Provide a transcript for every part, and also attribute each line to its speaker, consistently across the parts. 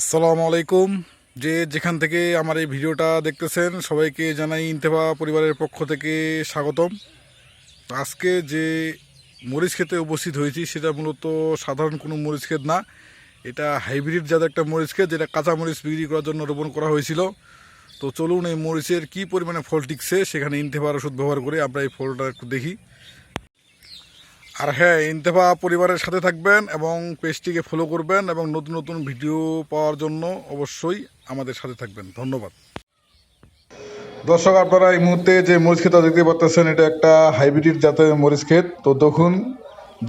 Speaker 1: আসসালামু আলাইকুম। যে যেখান থেকে আমার এই ভিডিওটা দেখতেছেন, সবাইকে জানাই ইন্তেফা পরিবারের পক্ষ থেকে স্বাগতম। আজকে যে মরিচ খেতে উপস্থিত হয়েছি, সেটা মূলত সাধারণ কোনো মরিচ ক্ষেত না। এটা হাইব্রিড জাতের একটা মরিচ ক্ষেত, যেটা কাঁচা মরিচ বিক্রি করার জন্য রোপণ করা হয়েছিল। তো চলুন এই মরিচের কী পরিমাণে ফল টিকছে, সেখানে ইন্তেফার ওষুধ ব্যবহার করে আমরা এই ফলটা একটু দেখি। আর হ্যাঁ ইন্তেফা পরিবারের সাথে থাকবেন এবং পেজটিকে ফলো করবেন এবং নতুন নতুন ভিডিও পাওয়ার জন্য অবশ্যই আমাদের সাথে থাকবেন। ধন্যবাদ। দর্শক, আপনারা এই মুহূর্তে যে মরিচ ক্ষেতটা দেখতে পাচ্ছেন, এটা একটা হাইব্রিড জাতের মরিচ ক্ষেত। তো দেখুন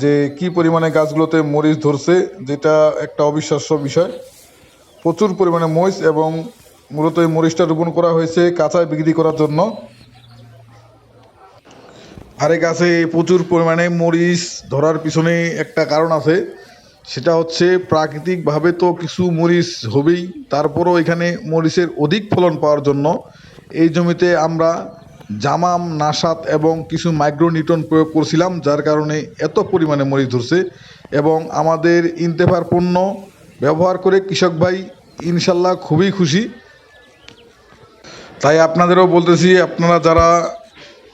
Speaker 1: যে কি পরিমাণে গাছগুলোতে মরিচ ধরছে, যেটা একটা অবিশ্বাস্য বিষয়। প্রচুর পরিমাণে মরিচ এবং মূলত এই মরিচটা রোপণ করা হয়েছে কাঁচায় বিক্রি করার জন্য। আর গাছে প্রচুর পরিমাণে মরিচ ধরার পিছনে একটা কারণ আছে। সেটা হচ্ছে প্রাকৃতিকভাবে তো কিছু মরিচ হবেই, তারপরও এখানে মরিচের অধিক ফলন পাওয়ার জন্য এই জমিতে আমরা জামাম নাসাত এবং কিছু মাইক্রোনিউটন প্রয়োগ করছিলাম, যার কারণে এত পরিমাণে মরিচ ধরছে এবং আমাদের ইন্তেফার পণ্য ব্যবহার করে কৃষক ভাই ইনশাল্লাহ খুবই খুশি। তাই আপনাদেরও বলতেছি, আপনারা যারা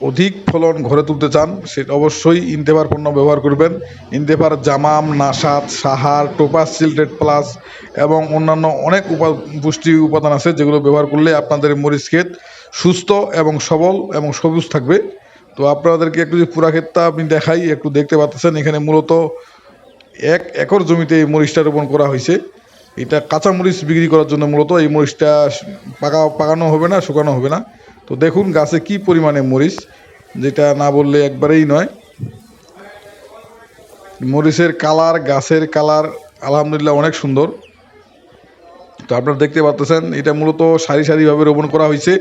Speaker 1: অধিক ফলন ঘরে তুলতে চান, সেটা অবশ্যই ইন্তেফার পণ্য ব্যবহার করবেন। ইন্তেফার জামাম নাসাদ সাহার, টোপাস, সিলটেড প্লাস এবং অন্যান্য অনেক উপা পুষ্টি উপাদান আছে যেগুলো ব্যবহার করলে আপনাদের মরিচ ক্ষেত সুস্থ এবং সবল এবং সবুজ থাকবে। তো আপনাদেরকে একটু যে পুরা ক্ষেতটা আপনি দেখাই, একটু দেখতে পাচ্ছেন, এখানে মূলত এক একর জমিতে এই মরিচটা রোপণ করা হয়েছে। এটা কাঁচা মরিচ বিক্রি করার জন্য মূলত এই মরিচটা পাকা পাকানো হবে না, শুকানো হবে না। তো দেখুন গাছে কি পরিমাণে মরিচ, যেটা না বললে একবারেই নয়। মরিচের কালার, গাছের কালার আলহামদুলিল্লাহ অনেক সুন্দর। তো আপনারা দেখতে পাচ্ছেন এটা মূলত সারি সারিভাবে রোপণ করা হয়েছে।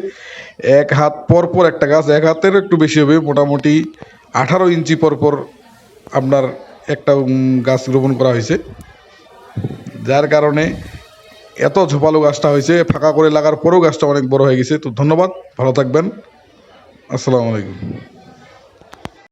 Speaker 1: এক হাত পর পর একটা গাছ, এক হাতের একটু বেশি হবে, মোটামুটি আঠারো ইঞ্চি পর পর আপনার একটা গাছ রোপণ করা হয়েছে। যার কারণে এত ঝোপালো গাছটা হয়েছে, ফাঁকা করে লাগার পরেও গাছটা অনেক বড় হয়ে গেছে, তো ধন্যবাদ, ভালো থাকবেন, আসসালামু আলাইকুম।